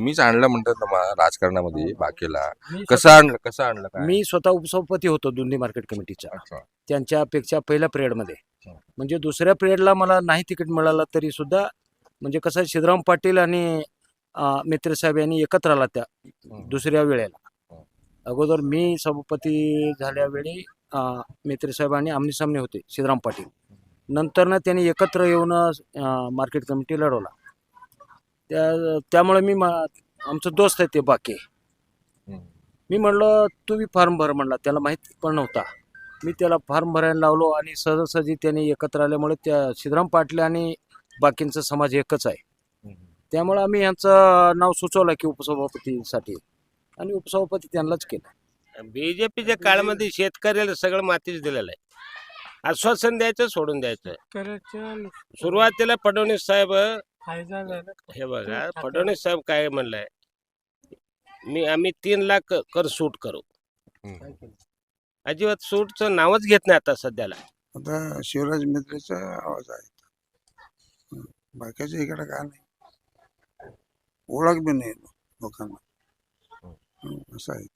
तुम्हीच आणलं म्हणतात ना मा- राजकारणामध्ये बाकीला. मी कसं आणलं कसं आणलं काय? मी स्वतः उपसभापती होतो दोन्ही मार्केट कमिटीचा अच्छा. त्यांच्यापेक्षा पहिल्या पिरियडमध्ये. हं. म्हणजे दुसऱ्या पिरियडला मला नाही तिकीट मिळालं तरी सुद्धा म्हणजे कसं सिद्धराम पाटील आणि अं, मित्र साहेब यांनी एकत्र आला त्या हं. दुसऱ्या वेळेला. हं. अगोदर मी सभापती झाल्यावेळी अं, मित्र साहेब आणि आमने सामने होते सिद्धराम पाटील. नंतर ना त्यांनी एकत्र येऊन मार्केट कमिटी लढवला. त्या त्यामुळे मी आमचं दोस्त आहे ते बाकी. मी म्हणलं तू बी फॉर्म भर म्हणला. त्याला माहीत पण नव्हता. मी त्याला फॉर्म भरायला लावलो आणि सहजासहजी त्यांनी एकत्र आल्यामुळे त्या सिद्धराम पाटले आणि बाकींचा समाज एकच आहे. त्यामुळे आम्ही यांचं नाव सुचवलं की उपसभापतीसाठी. आणि उपसभापती त्यांनाच केलं. बीजेपीच्या काळामध्ये शेतकऱ्याला सगळं मातीच दिलेलं आहे. आश्वासन द्यायचं सोडून द्यायचं. सुरुवातीला फडणवीस साहेब फायदा झाला हे बघा फडणवीस साहेब काय म्हणलंय मी आम्ही तीन लाख कर सूट करू. अजिबात सूटचं नावच घेत नाही आता सध्याला. आता शिवराज मित्रेचा आवाज आहे. बाकीच्या इकडे काय नाही. ओळख बी नाही लोकांना. असं आहे.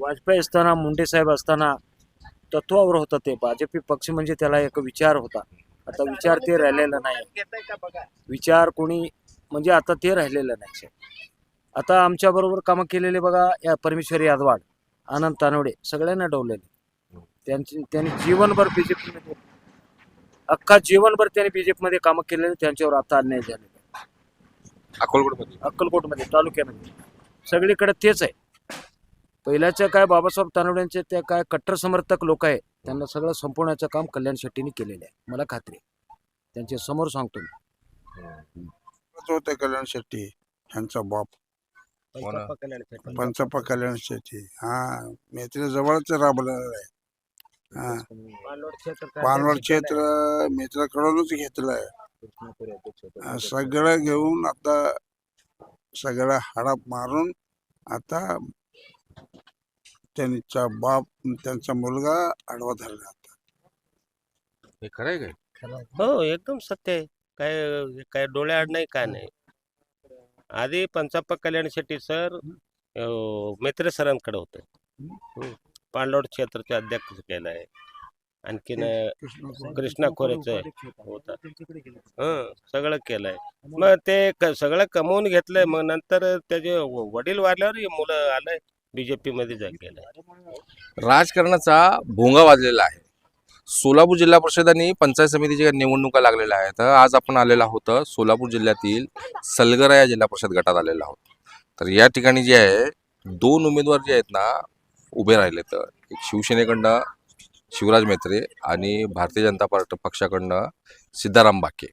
वाजपेयी असताना मुंडे साहेब असताना तत्वावर होतं ते. भाजपी पक्ष म्हणजे त्याला एक विचार होता. आता विचार ते राहिलेला नाही. विचार कोणी म्हणजे आता ते राहिलेलं नाही आता आमच्या बरोबर कामं केलेले बघा या परमेश्वरी यादवाड आनंद तानवडे सगळ्यांना डवलेले. त्यांची त्यांनी जीवनभर बीजेपी मध्ये अख्खा जीवनभर त्यांनी बीजेपी मध्ये कामं केलेले त्यांच्यावर आता अन्याय झालेला. अक्कलकोटमध्ये अक्कलकोटमध्ये तालुक्यामध्ये. सगळीकडे तेच आहे. पहिल्याच्या काय बाबासाहेब तानवड्यांचे ते काय कट्टर समर्थक लोक आहे त्यांना सगळं संपवण्याचं काम कल्याण शेट्टीने केलेलं आहे. मला खात्री आहे. त्यांच्यासमोर सांगतो मी. होते कल्याण शेट्टी ह्यांचा बाप. पंचाप्पा पंचप्पा कल्याण शेट्टी. हा मेत्री जवळच राबलेला आहे. हा. पानवड क्षेत्र मित्राकडूनच घेतलंय. हा, सगळं घेऊन आता सगळं हडप मारून आता त्यांचा बाप त्यांचा मुलगा आडवा धरला हे खरं आहे काय? हो एकदम सत्य आहे. काय काय डोळ्याआड नाही काय नाही. आधी पंचाप्पा कल्याण शेट्टी सर मित्र सरांकडे होते. पांडवड क्षेत्राचे अध्यक्ष केलं आहे. आणखीन कृष्णा खोरेचं होता. हं सगळं केलंय मग ते क- सगळं कमवून घेतलंय. मग नंतर त्याचे व- वडील वारल्यावर हे मुलं आलंय. बीजेपी मध्ये जा राजकारणाचा भोंगा वाजलेला आहे. सोलापूर जिल्हा परिषद आणि पंचायत समितीच्या निवडणुका लागलेल्या आहेत. आज आपण आलेला आहोत सोलापूर जिल्ह्यातील सलगरा या जिल्हा परिषद गटात आलेला आहोत. तर या ठिकाणी जे आहे दोन उमेदवार जे आहेत ना उभे राहिले तर एक शिवसेनेकडनं शिवराज मेत्रे आणि भारतीय जनता पार्टी पक्षाकडनं सिद्धाराम बाके.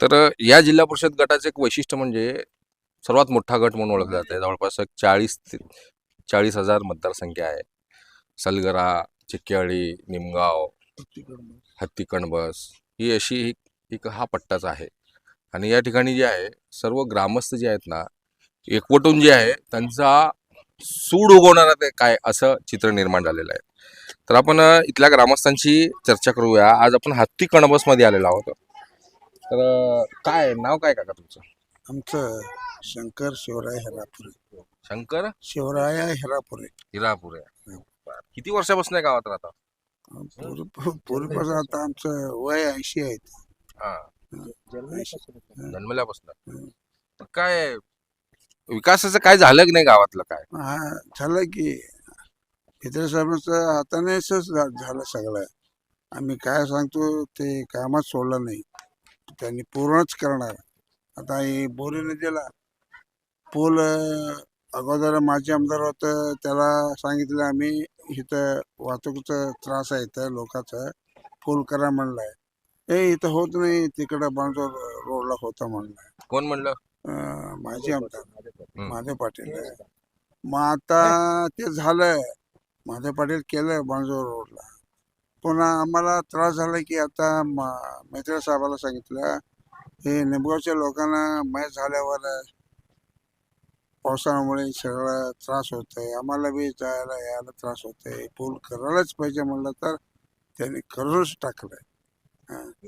तर या जिल्हा परिषद गटाचं एक वैशिष्ट्य म्हणजे सर्वात मोठा गट म्हणून ओळखला जाते. जवळपास एक चाळीस ते चाळीस हजार मतदारसंख्या आहे. सलगरा चिक्याळी निमगाव हत्ती कणबस ही अशी एक एक हा पट्टाच आहे. आणि या ठिकाणी जे आहे सर्व ग्रामस्थ जे आहेत ना एकवटून जे आहे त्यांचा सूड उगवणारा ते काय असं चित्र निर्माण झालेलं आहे. तर आपण इथल्या ग्रामस्थांची चर्चा करूया. आज आपण हत्ती कणबसमध्ये आलेलो आहोत. तर काय नाव काय काका तुमचं? आमचं शंकर शिवराय हेरापुरे. शंकर? शिवराय हेरापुरे. हिरापूर. आहे किती वर्षापासून आहे गावात राहता? पूर्वी- पूर्वीपासून आता आमचं वय ऐंशी आहे हा. जन्मल्यापासून. हम्म. तर काय विकासाचं काय झालं की नाही गावातलं काय? हा झालं की. मित्रसाहेबांचं हातानेच झालं सगळं. आम्ही काय सांगतो ते कामात सोडलं नाही. त्यांनी पूर्णच करणार. आता हे बोरी नदीला पूल अं, अगोदर माजी आमदार होतं त्याला सांगितलं आम्ही इथं वाहतुकीचा त्रास आहे इथं लोकांचा पूल करा म्हणलाय. ए इथं होत नाही तिकडं बांजोर रोडला होतं म्हणलाय. कोण म्हणलं? माजी आमदार. महादेव पाटील. मग आता ते झालं महादेव पाटील केलं बांजोर रोडला. पुन्हा आम्हाला त्रास झाला की आता मैत्र साहेबाला सांगितलं हे निमगावच्या लोकांना मॅच झाल्यावर पावसाळ्यामुळे सगळा त्रास होत आहे आम्हाला बी जायला यायला त्रास होत आहे पूल करायलाच पाहिजे म्हणलं तर त्याने करूनच टाकलंय.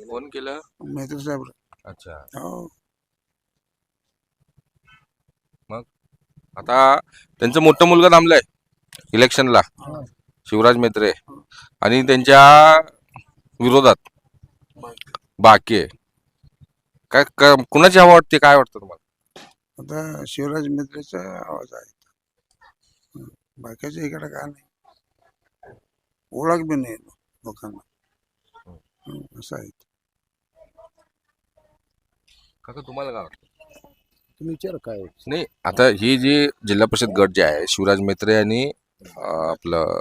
फोन केला? मेहता साहेब. अच्छा. हो. मग? आता त्यांचं मोठं मुलगा थांबलाय इलेक्शनला. शिवराज मेत्रे. आणि त्यांच्या विरोधात बाकी. काय कुणाची हवा वाटते? काय वाटतं तुम्हाला? आता शिवराज मित्रेचा आवाज आहे. बाकीच्या इकडे काय नाही. ओळख बी नाही लोकांना. हं, असं आहे काका तुम्हाला काय वाटतं? तुम्ही विचार काय नाही आता ही जी जिल्हा परिषद गट जे आहे शिवराज मेत्रे आणि आपलं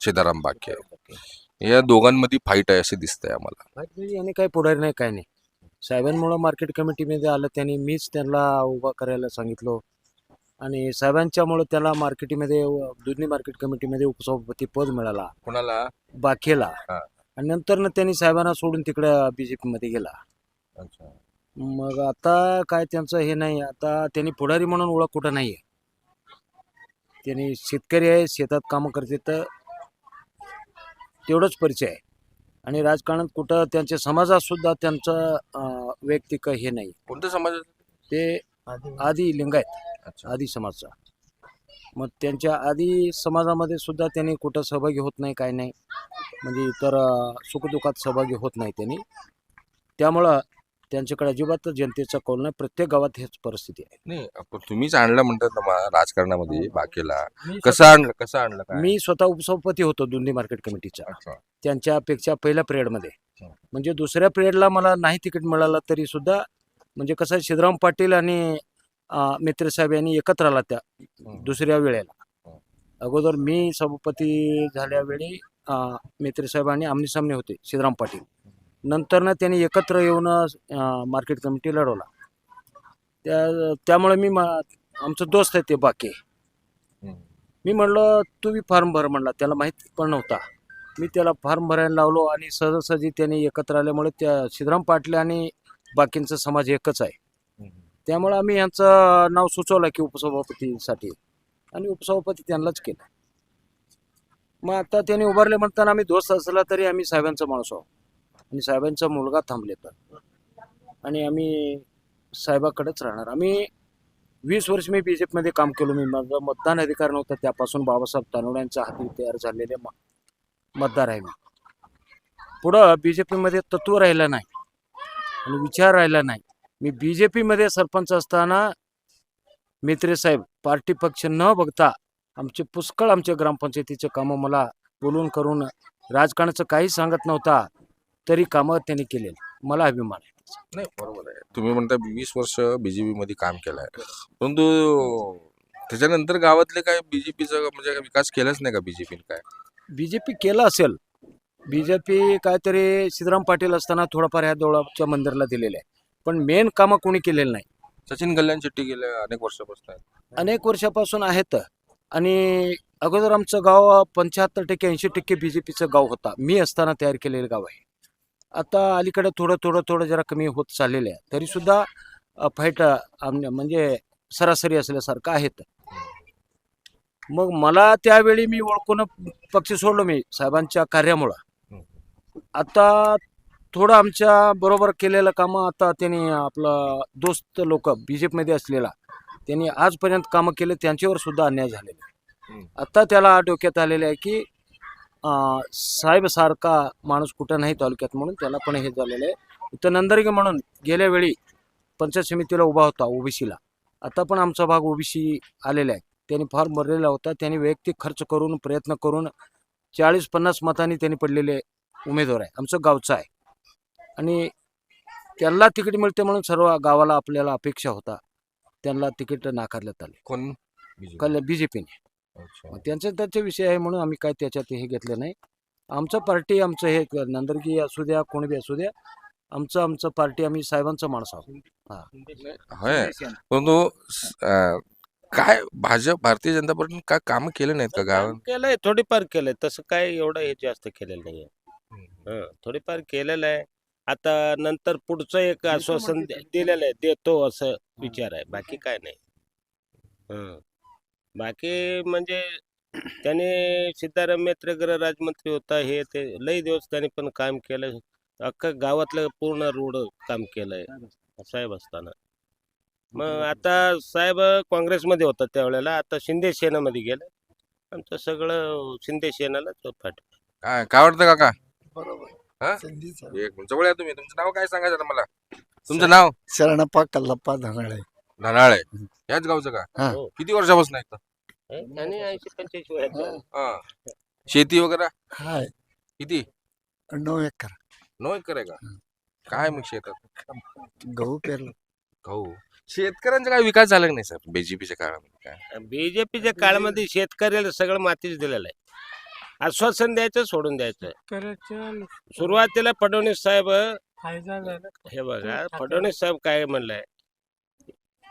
शेदाराम बाके. या दोघांमध्ये फाईट आहे असे दिसतंय आम्हाला. यांनी काही पुढारी नाही काय नाही. साहेबांमुळं मार्केट कमिटीमध्ये आलं त्यांनी मीच त्यांना उभा करायला सांगितलं. आणि साहेबांच्यामुळं त्याला मार्केटीमध्ये दुधनी मार्केट कमिटीमध्ये उपसभापती पद मिळाला. कोणाला? बाकेला हा. आणि नंतर त्यांनी साहेबांना सोडून तिकडे बीजेपी मध्ये गेला. अच्छा. मग आता काय त्यांचं हे नाही आता त्यांनी पुढारी म्हणून ओळख कुठं नाही आहे त्यांनी शेतकरी आहे शेतात कामं करते तर तेवढंच परिचय आहे. आणि राजकारणात कुठं त्यांच्या समाजात सुद्धा त्यांचं वैयक्तिक हे नाही. कोणत्या समाजात? ते आदी. लिंगायत अच्छा. आदी समाजचा. मग त्यांच्या आदी समाजामध्ये सुद्धा त्यांनी कुठं सहभागी होत नाही काय नाही. म्हणजे इतर अं, सुखदुःखात सहभागी होत नाही त्यांनी. त्यामुळं त्यांच्याकडे अजिबात जनतेचा कौल नाही. प्रत्येक गावात हेच परिस्थिती आहे. नाही आपण तुम्हीच आणलं म्हणतात ना मा- राजकारणामध्ये बाकीला. मी कसं आणलं कसं आणलं काय? मी स्वतः उपसभापती होतो दुंदी मार्केट कमिटीचा. अच्छा. त्यांच्यापेक्षा पहिल्या पिरियडमध्ये. हं. म्हणजे दुसऱ्या पिरियडला मला नाही तिकीट मिळालं तरी सुद्धा म्हणजे कसं आहे, सिद्धराम पाटील आणि अं, मित्र साहेब यांनी एकत्र आला त्या हं. दुसऱ्या वेळेला. हं. अगोदर मी सभापती झाल्यावेळी अं, मित्र साहेब आणि आमने सामने होते सिद्धराम पाटील. ना त्यांनी एकत्र येऊन मार्केट कमिटी लढवला. त्या त्यामुळे मी मा- आमचं दोस्त आहे ते बाकी. मी म्हणलं तू बी फॉर्म भर म्हणला. त्याला माहीत पण नव्हता. मी त्याला फॉर्म भरायला लावलो आणि सहजासहजी त्यांनी एकत्र आल्यामुळे त्या सिद्धराम पाटील आणि बाकींचा समाज एकच आहे. त्यामुळे आम्ही यांचं नाव सुचवलं की उपसभापतीसाठी. आणि उपसभापती त्यांनाच केलं. मग आता त्यांनी उभारले म्हणताना आम्ही दोस्त असला तरी आम्ही साहेबांचा माणूस आहोत. आणि साहेबांचा मुलगा थांबले तर आणि आम्ही साहेबाकडेच राहणार. आम्ही वीस वर्ष मी बी जे पीमध्ये काम केलो. मी माझं मतदान अधिकार नव्हता. त्यापासून बाबासाहेब तानोड्यांच्या हाती तयार झालेले मतदार आहे मी. पुढं बी जे पीमध्ये तत्व राहिलं नाही. आणि विचार राहिला नाही. मी बी जे पीमध्ये सरपंच असताना मित्रे साहेब पार्टी पक्ष न बघता आमचे पुष्कळ आमच्या ग्रामपंचायतीचे कामं मला बोलून करून राजकारणाचं काही सांगत नव्हता. तरी कामं त्यांनी केलेली मला अभिमान आहे. नाही बरोबर आहे. तुम्ही म्हणता वीस वर्ष बीजेपी मध्ये काम केलंय. परंतु त्याच्यानंतर गावातले काय बीजेपीचा म्हणजे काय विकास केलाच नाही का बीजेपीने काय? बी जे पी केलं असेल. बी जे पी काहीतरी सिद्धराम पाटील असताना थोडंफार ह्या देवळाच्या मंदिराला दिलेलं आहे पण मेन कामं कोणी केलेलं नाही. सचिन कल्याण शेट्टी गेले अनेक वर्षापासून आहेत. अनेक वर्षापासून आहेत. आणि अगोदर आमचं गाव पंच्याहत्तर टक्के ऐंशी टक्के बी जे पीचं गाव होता. मी असताना तयार केलेलं गाव आहे. आता अलीकडे थोडं थोडं थोडं जरा कमी होत चाललेलं आहे. तरीसुद्धा फाईट म्हणजे सरासरी असल्यासारखं आहेत मग मला त्यावेळी मी ओळखून पक्ष सोडलो मी साहेबांच्या कार्यामुळं. आता थोडं आमच्या बरोबर केलेलं कामं आता त्यांनी आपलं दोस्त लोक बी जे पीमध्ये असलेला त्यांनी आजपर्यंत कामं केले त्यांच्यावर सुद्धा अन्याय झालेला. आता त्याला डोक्यात आलेलं आहे की अं, साहेब सारखा माणूस कुठं नाही तालुक्यात म्हणून त्याला पण हे झालेलं आहे. इथं नंदरगे म्हणून गेल्या वेळी पंचायत समितीला उभा होता ओबीसीला. आता पण आमचा भाग ओबीसी आलेला आहे. त्यांनी फार भरलेला होता. त्यांनी वैयक्तिक खर्च करून प्रयत्न करून चाळीस पन्नास मतांनी त्यांनी पडलेले उमेदवार आहे. आमचं गावचं आहे. आणि त्यांना तिकीट मिळते म्हणून सर्व गावाला आपल्याला अपेक्षा होता. त्यांना तिकीट नाकारण्यात आले. कोण? कल बी जे पीने. मग त्यांचे त्यांचे विषय आहे म्हणून आम्ही काय त्याच्यात हे घेतलं नाही. आमचं पार्टी आमचं हे नंदरगी असू द्या कोणी बी असू द्या आमचं आमचं पार्टी आम्ही साहेबांचं माणूस आहोत. परंतु काय भाजप भारतीय जनता पार्टीने काय काम केले नाहीत का गावात? केलंय थोडीफार केलंय. तसं काय एवढं हे जास्त केलेलं नाहीये. हं, थोडीफार केलेलं आहे. आता नंतर पुढचं एक आश्वासन दिलेलं आहे देतो असं विचार आहे. बाकी काय नाही. हं. बाकी म्हणजे त्याने सिद्धाराम मेत्रे गृहराजमंत्री होता हे ते लई दिवस त्यांनी पण काम केलं अख्खं गावातलं पूर्ण रोड काम केलंय साहेब असताना. मग आता साहेब काँग्रेसमध्ये होता त्यावेळेला आता शिंदे सेनेमध्ये गेले. आमचं सगळं शिंदे सेनेलाच पाठ काय काय वाटतं काका? बरोबर. हा? संधीच एक जवळ या तुम्ही. तुमचं नाव काय सांगायचं मला? तुमचं नाव? शरणप्पा कल्लप्पा धनाळे. धनाळे याच गावचं का? हा. हो. किती वर्षापासून आहे आणि ऐंशी पंच्याऐंशी वयाचं. शेती वगैरे? हाय. किती? नऊ एकर. नऊ एकर आहे का? काय मग शेतात? गहू पेरलं. गहू. शेतकऱ्यांचा काय विकास झाला की नाही सर? बीजेपीच्या काळामध्ये काय? बीजेपीच्या काळामध्ये शेतकऱ्याला सगळं मातीच दिलेलं आहे. आश्वासन द्यायचं सोडून द्यायचं. सुरुवातीला फडणवीस साहेब फायदा झाला. हे बघा फडणवीस साहेब काय म्हणलंय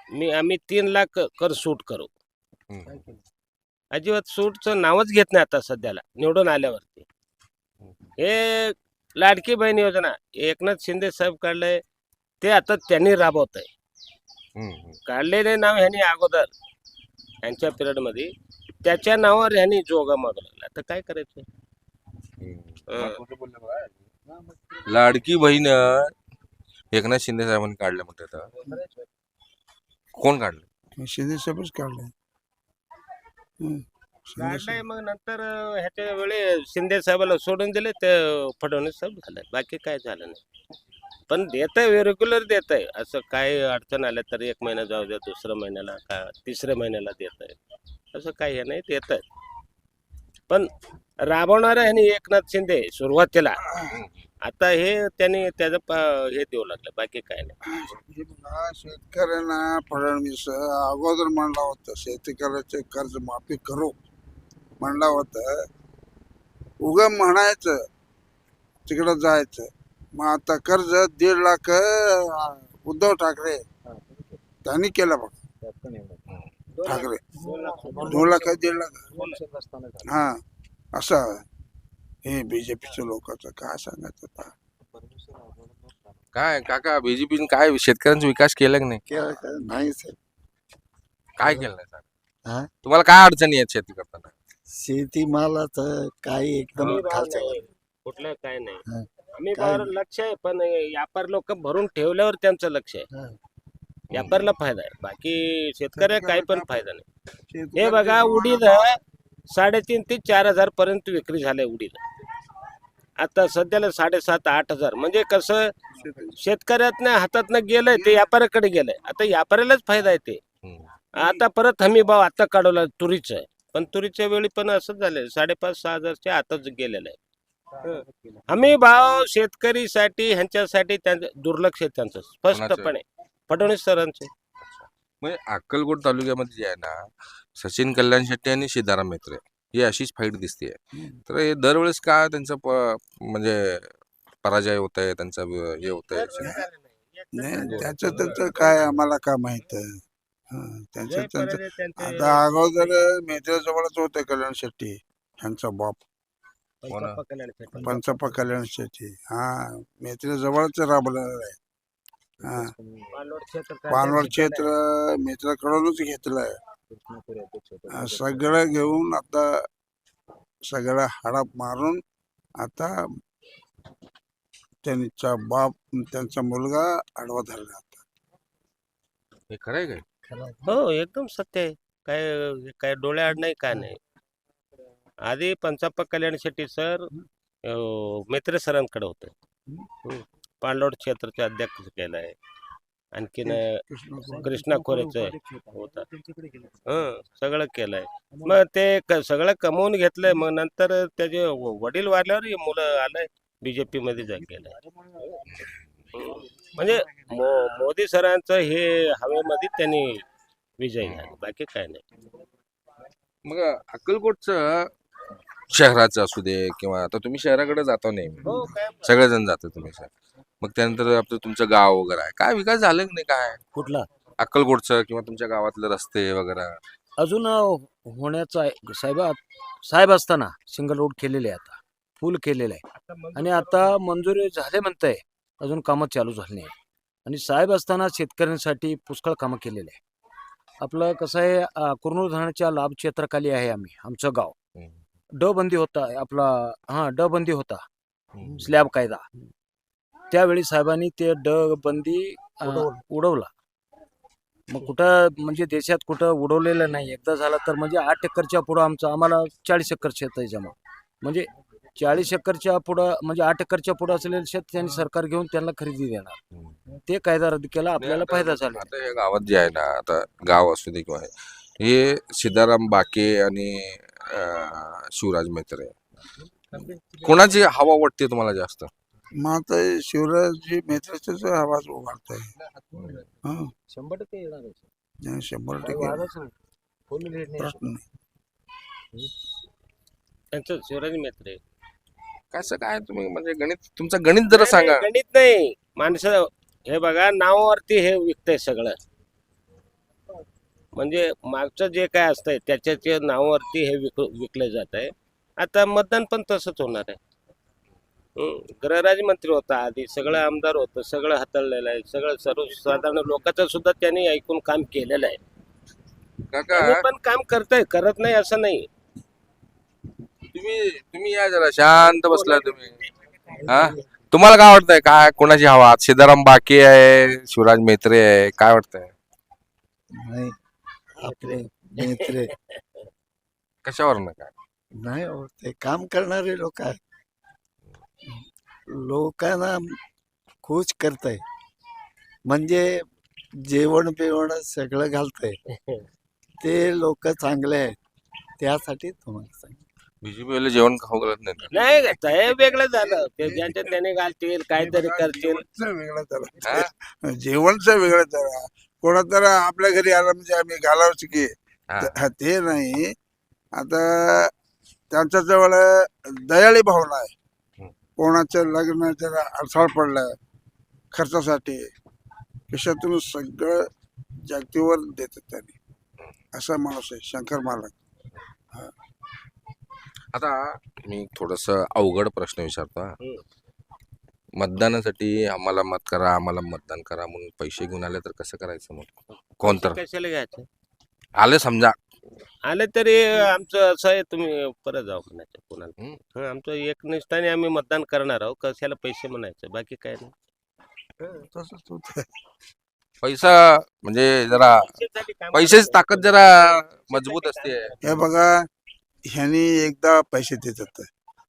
मी आम्ही तीन लाख कर सूट करू. अजिबात सूटचं नावच घेत नाही आता सध्याला निवडून आल्यावरती. हे लाडकी बहीण योजना एकनाथ शिंदे साहेब काढलंय ते आता त्यांनी राबवत आहे. काढलेले नाव ह्यांनी अगोदर यांच्या पिरियडमध्ये त्याच्या नावावर ह्यांनी जोगा मागवला आता काय करायचं? लाडकी बहीण एकनाथ शिंदे साहेबांनी काढलं म्हणतात कोण काढलं? शिंदे साहेबच काढले. काढलंय साहेब. मग नंतर अं, ह्याच्या वेळी शिंदे साहेबाला सोडून दिले ते फडणवीस साहेब झालं. बाकी काय झालं नाही. पण देत आहे रेग्युलर देत आहे असं काय अडचण आल्या तर एक महिना जाऊ द्या दुसऱ्या महिन्याला का तिसऱ्या महिन्याला देत आहे असं काही हे नाही देत आहे पण राबवणारा ह्यानी एकनाथ शिंदे सुरुवातीला. आता हे त्यांनी त्याचं प- हे देऊ लागलं बाकी काय नाही. हे बघा, शेतकऱ्यांना फडणवीस अगोदर म्हणला होता शेतकऱ्याचे कर्ज माफी करू. म्हणला होता उगा म्हणायचं तिकडं जायचं. मग आता कर्ज दीड लाख अं, उद्धव ठाकरे त्यांनी केलं बघ. ठाकरे दोन लाख दीड लाख. हा. असं हे बीजेपीच्या लोकांचं काय सांगायचं आता? काय काका बीजेपीने काय शेतकऱ्यांचा विकास केला की नाही? साहेब. काय केलं नाही सर हा? तुम्हाला काय अडचणी आहेत शेती करताना? शेतीमालाचं काही एकदम भाव नाही, कुठलं काय नाही. हा. आम्ही काय लक्ष आहे पण व्यापार लोक भरून ठेवल्यावर त्यांचं लक्ष आहे. हा. व्यापारला फायदा आहे. बाकी शेतकऱ्या काही पण फायदा नाही. हे बघा उडीद साडेतीन ते चार हजार पर्यंत विक्री झालंय उडीद. आता सध्याला साडेसात आठ हजार. म्हणजे कसं शेतकऱ्यातनं हातातनं गेलंय ते व्यापाऱ्याकडे गेलंय. आता व्यापाऱ्यालाच फायदा आहे ते. आता परत हमी भाव आता काढवला तुरीचं पण तुरीच्या वेळी पण असंच झालंय. साडेपाच सहा हजारच्या आताच गेलेलं आहे. हमी भाव शेतकरीसाठी ह्यांच्यासाठी त्यांचं दुर्लक्ष आहे त्यांचं स्पष्टपणे. फडणवीस सरांचे. म्हणजे अक्कलकोट तालुक्यामध्ये जे आहे ना सचिन कल्याण शेट्टी आणि सिद्धाराम मेत्रे ही अशीच फाईट दिसते तर हे दरवेळेस का त्यांचं प- म्हणजे पराजय होत आहे त्यांचा वि- हे होत आहे नाही त्याचं त्याचं काय आम्हाला काय माहीत त्यांचं त्यांचं. आता अगोदर मेत्रे जवळच होते कल्याण शेट्टी ह्यांचा बाप. पंचप्पा कल्याण शेट्टी. हा मेत्रे जवळच राबलेला आहे. हा पानवड क्षेत्र मित्राकडूनच घेतलंय हा, सगळं घेऊन आता सगळं हडप मारून आता त्यांचा बाप त्यांचा मुलगा आडवा धरला आता. हे खरं आहे काय? हो एकदम सत्य आहे. काय काय डोळ्याआड नाही काय नाही. आधी पंचाप्पा कल्याण शेट्टी सर मित्र सरांकडे होते. पाणलोट क्षेत्राचे अध्यक्ष केलं आहे. आणखीन कृष्णा खोरेचं होता. हं सगळं केलंय मग ते क- सगळं कमवून घेतलंय मग नंतर त्याचे व- वडील वारल्यावर हे मुलं आलंय बीजेपी मध्ये जा गेलंय हं. म्हणजे मो- मोदी सरांचं हे हवेमध्ये त्यांनी विजय झाला. बाकी काय नाही. मग अक्कलकोटचं शहराचं असू दे किंवा आता तुम्ही शहराकडे जाता नेहमी. हो काय सगळेजण जाता तुम्ही सर मग त्यानंतर आपलं तुमचं गाव वगैरे आहे. काय विकास झालं की नाही? काय? कुठला? अक्कलकोटचं किंवा तुमच्या गावातले रस्ते वगैरे? अजून होण्याचं आहे. साहेब साहेब असताना सिंगल रोड केलेले आहे आता. फुल केलेलं आहे. आणि आता मंजुरी झाले म्हणताय. अजून कामं चालू झाली नाही. आणि साहेब असताना शेतकऱ्यांसाठी पुष्कळ कामं केलेले आहे. आपलं कसं आहे कुरनूर धरणाच्या लाभ क्षेत्राखाली आहे आम्ही आमचं गाव. ड बंदी होता आपला हा ड बंदी होता स्लॅब कायदा. त्यावेळी साहेबांनी ते ड बंदी अं, उडवलं. उडवला. मग कुठं म्हणजे देशात कुठं उडवलेलं नाही. एकदा झालं तर म्हणजे आठ एकरच्या पुढं आमचं आम्हाला चाळीस एकर शेत आहे जमा. म्हणजे चाळीस एकरच्या पुढं म्हणजे आठ एकरच्या पुढं असलेलं शेत त्यांनी सरकार घेऊन त्यांना खरेदी देणार. ते कायदा रद्द केला आपल्याला आता- फायदा झाला. आता या गावात जे आहे ना आता गाव असू दे किंवा हे हे सीताराम बाके आणि अं, शिवराज मेत्रे. कोणाची हवा वाटते तुम्हाला जास्त? मग आता शिवराजजी मेत्राचाच आवाज उभारतोय. हा. शंभर टक्के येणार आहे. शंभर काही टक्के वादच नाही. कोणी लेट नाही. प्रश्न नाही. त्यांचं शिवराज मेत्रे कसं काय तुम्ही म्हणजे गणित तुमचं गणित जरा सांगा. गणित नाही. माणसं हे बघा नावावरती हे विकतंय सगळं. म्हणजे मागचं जे काय असतंय त्याच्या नावावरती हे विक विकलं जात आहे आता मतदान पण तसंच होणार आहे. गृहराज्यमंत्री होता आधी सगळं आमदार होतं सगळं हाताळलेलं आहे सगळं सर्वसाधारण लोकांचं सुद्धा त्यांनी ऐकून काम केलेलं आहे. काका पण काम करताय करत नाही असं नाही. तुम्ही तुम्ही या जरा शांत बसला तुम्ही. हा? तुम्हाला काय वाटतंय काय कोणाची हवा? सीताराम बाके आहे शिवराज मेत्रे आहे काय वाटतंय? नाही आपले कशावर काय? नाही हो, ते काम करणारे लोक आहेत. लोकांना खुश करताय. म्हणजे जेवण बिवण सगळं घालतंय. ते लोक चांगले आहेत. त्यासाठी तुम्हाला सांग बीजेपी जेवण खाऊ घालत नाही का? नाही का हे वेगळं झालं. ते ज्यांच्या त्याने घालतील काहीतरी करतील. वेगळं जरा हा? जेवणचं वेगळं जरा कोणा तर आपल्या घरी आला म्हणजे आम्ही घालावच की. हा. त- ते नाही. आता त्यांच्या जवळ दयाळी भावना आहे. कोणाचं लग्न जरा अडथळा पडलाय खर्चासाठी खिशातून सगळं जागतिवर देतात त्यांनी. असा माणूस आहे शंकर मालक. आता मी थोडस अवघड प्रश्न विचारतो. मतदानासाठी आम्हाला मत करा आम्हाला मतदान करा म्हणून पैसे घेऊन आले तर कसं करायचं मग? कोण तर कशाला घ्यायचं? आले समजा. आले तरी आमचं असं आहे तुम्ही परत जाऊ म्हणायचं कोणाला. हं, आमचं एक निष्ठाने आम्ही मतदान करणार आहोत कशाला पैसे म्हणायचं बाकी काय नाही. तसंच होतं. पैसा म्हणजे जरा पैशासाठी काम पैशाची करायचं. ताकद जरा मजबूत असते. हे बघा ह्यांनी एकदा पैसे देतात.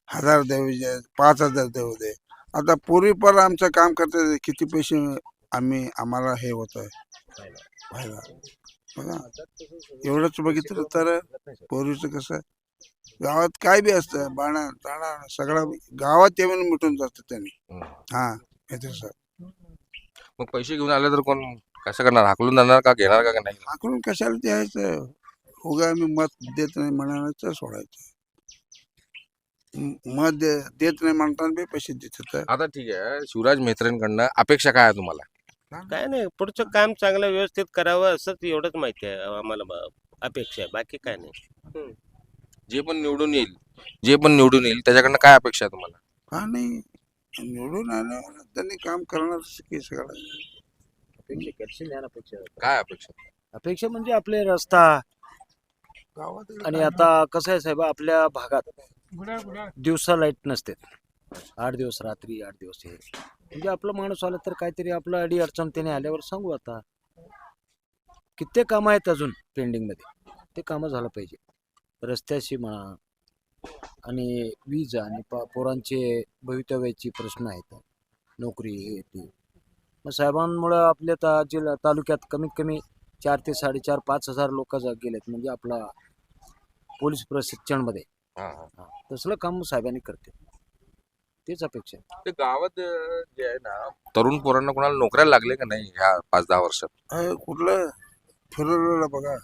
हजार देऊ दे पाच हजार देऊ दे. आता पूर्वी पण आमचं काम करते किती पैसे आम्ही आम्हाला हे होत आहे फायदा बघा. एवढंच बघितलं तर पूर्वीचं कसं गावात काय बी असतं बाणा ताणा सगळं गावात येऊन मिटून जातं त्यांनी. हा येते सर. मग पैसे घेऊन आले तर कोण कसं करणार? हाकलून जाणार का घेणार का नाही? आकडून कशाला द्यायचं? उगा आम्ही मत देत नाही म्हणायचं सोडायचं. म- मत दे- देत नाही म्हणताना बी पैसे देतात. आता ठीक आहे शिवराज मेत्रेंकडनं अपेक्षा काय आहे तुम्हाला? काय नाही पुढचं काम चांगलं व्यवस्थित करावं असंच एवढंच माहिती आहे आम्हाला ब- अपेक्षा आहे बाकी काय नाही. जे पण निवडून येईल जे पण निवडून येईल त्याच्याकडनं काय अपेक्षा आहे तुम्हाला? का नाही. निवडून आल्यावर त्यांनी काम करणार की सगळं अपेक्षा काय अपेक्षा? अपेक्षा म्हणजे आपले रस्ता गावात आणि आता कसं आहे साहेब आपल्या भागात दिवसा लाइट नसते. आठ दिवस रात्री आठ दिवस हे. म्हणजे आपला माणूस आला तर काहीतरी आपलं अडी अडचण त्याने आल्यावर सांगू आता. कित्येक कामं आहेत अजून पेंडिंगमध्ये ते कामं झालं पाहिजे. रस्त्याशी म्हणा आणि वीज आणि पोरांचे भवितव्याची प्रश्न आहेत. नोकरी हे ते. मग साहेबांमुळं आपल्या ता जिल्हा तालुक्यात कमीत कमी चार ते साडेचार पाच हजार लोक गेलेत. म्हणजे आपला पोलीस प्रशिक्षणमध्ये. तसलं काम साहेबांनी करते. तेच अपेक्षा आहे. ते गावात अं, जे आहे ना तरुण पोरांना कोणाला नोकऱ्या लागले का नाही ह्या पाच दहा वर्षात कुठलं? फिरवलेलं बघा.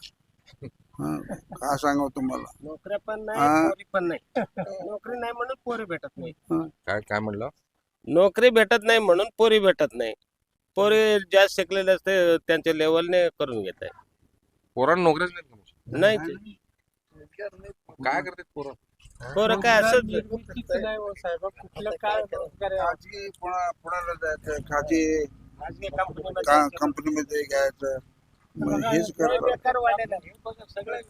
हा, काय सांगावं तुम्हाला? नोकऱ्या पण नाही हा. पोरी पण नाही. नोकरी नाही म्हणून पोरी भेटत नाही. काय काय म्हणलं? नोकरी भेटत नाही म्हणून पोरी भेटत नाही. पोरी जास्त शिकलेले असते त्यांच्या लेवलने करून घेत आहे. पोरांना नोकऱ्याच नाही. नाही. ते. काय करतात पोरं? पोरं काय नाही हो साहेब कुठलं काय रोजगार आहे? खाजगी पुणा पुण्याला जायचं खाजगी खाजगी कंपनीमध्ये का कंपनीमध्ये घ्यायचं. मग हेच करतात बेकार वाढलेलं आहे. बघा, सगळं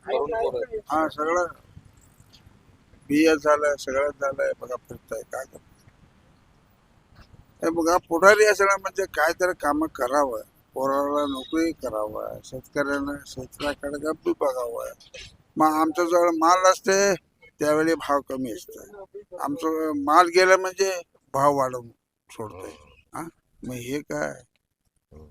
तरुण पोरं हा. सगळं. बिया झालं सगळं झालंय. बघा फिरताय काय करताय. हे बघा पुढारी असणं म्हणजे काय तरी काम करावं. पोराला नोकरी करावं. शेतकऱ्यानं शेतकऱ्याकडे गप्पी बघावं. मग आमच्या जवळ माल असते त्यावेळी भाव कमी असतो. आमचं माल गेला म्हणजे भाव वाढवून सोडतोय. हा? मग हे काय?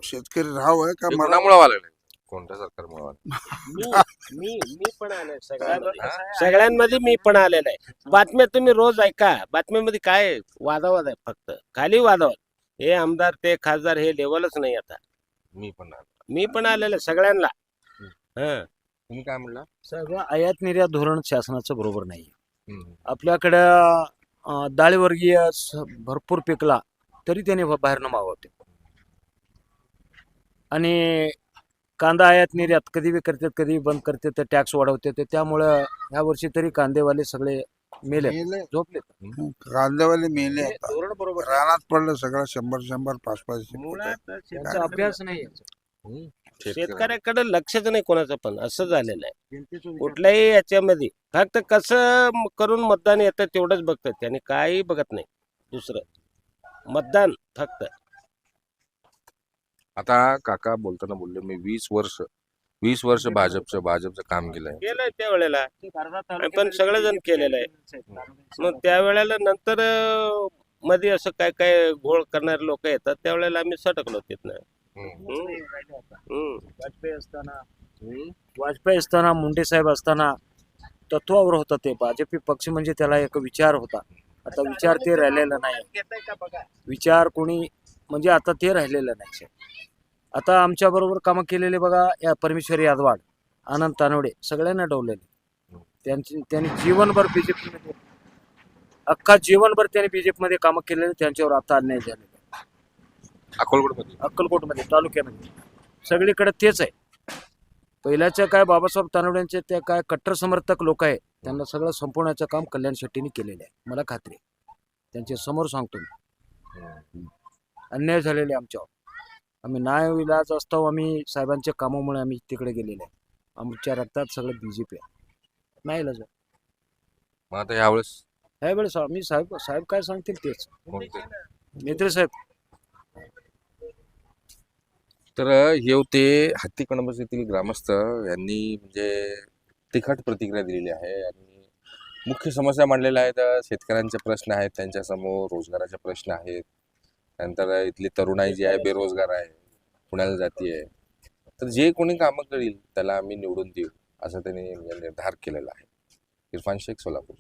शेतकरी राहावं का हे मला कोणामुळे आहे कोणत्या सरकारमुळे? मी मी मी पण आलोय. सगळ्यांमध्ये सगळ्यांमध्ये मी पण आलेला आहे. बातम्या तुम्ही रोज ऐका. बातम्यामध्ये काय आहे? वादावाद आहे फक्त? खाली वादावाद. हे आमदार ते खासदार हे लेवलच नाही आता. मी पण आलो. मी पण आलेलं आहे सगळ्यांना. हं. तुम्ही काय म्हणला? सगळं आयात निर्यात धोरण शासनाचं बरोबर नाही. आपल्याकडं अं, डाळीवर्गीय स- भरपूर पिकला तरी त्याने ब- बाहेरनं मागवते आणि कांदा आयात निर्यात कधी बी करतात कधी बंद करतात तर टॅक्स वाढवते तर त्यामुळं ह्या वर्षी तरी कांदेवाले सगळे मेले मेले. झोपले कांदेवाले मेले आता. धोरण बरोबर रानात पडलं सगळं शंभर शंभर पाच पाच मुळात त्यांचा अभ्यास नाही शेतकऱ्याकडे लक्षच नाही कोणाचं पण. असं झालेलं आहे. कुठल्याही याच्यामध्ये. फक्त कसं म- करून मतदान येतं तेवढंच बघतात. त्यांनी काही बघत नाही. दुसरं. मतदान फक्त. आता काका बोलताना बोलले मी वीस वर्ष वीस वर्ष भाजपचं भाजपचं काम केलंय. केलंय त्यावेळेला पण सगळेजण केलेलं आहे. मग त्यावेळेला नंतर मध्ये असं काय काय घोळ करणारे लोक येतात. त्यावेळेला आम्ही सटकलो तिथनं. वाजपेयी असताना वाजपेयी असताना मुंडे साहेब असताना तत्वावर होता ते. भाजपी पक्ष म्हणजे त्याला एक विचार होता. आता विचार ते राहिलेला नाही. विचार कोणी म्हणजे आता ते राहिलेलं नाही आता आमच्या बरोबर कामं केलेले बघा या परमेश्वर यादवाड आनंद तानवडे सगळ्यांना डवलेले. त्यांची त्यांनी जीवनभर बीजेपी मध्ये अख्खा जीवनभर त्यांनी बीजेपी मध्ये कामं केलेले त्यांच्यावर आता अन्याय झालेला आहे. अकोलकोटमध्ये अक्कलकोटमध्ये तालुक्यामध्ये. सगळीकडे तेच आहे. पहिल्याच्या काय बाबासाहेब तानवड्यांचे ते काय कट्टर समर्थक लोक आहे त्यांना सगळं संपवण्याचं काम कल्याण शेट्टीने केलेलं आहे. मला खात्री आहे. त्यांच्यासमोर सांगतो मी. अन्याय झालेले आमच्यावर. आम्ही नाय विलाज असतो आम्ही साहेबांच्या कामामुळे आम्ही तिकडे गेलेले आहे. आमच्या रक्तात सगळं बीजेपी आहे. नाही इलाज आहे. मग आता यावेळेस? ह्यावेळेस आम्ही साहेब साहेब काय सांगतील तेच. कोणते? नेत्रे साहेब. तर हे होते हत्ती कणबस येथील ग्रामस्थ. यांनी म्हणजे तिखट प्रतिक्रिया दिलेली आहे आणि मुख्य समस्या मांडलेल्या आहेत शेतकऱ्यांचे प्रश्न आहेत त्यांच्यासमोर रोजगाराचे प्रश्न आहेत. त्यानंतर इथली तरुणाई जी आहे बेरोजगार आहे पुण्याला जाती आहे. तर जे कोणी कामं करील त्याला आम्ही निवडून देऊ असं त्यांनी निर्धार केलेला आहे. इरफान शेख सोलापूर.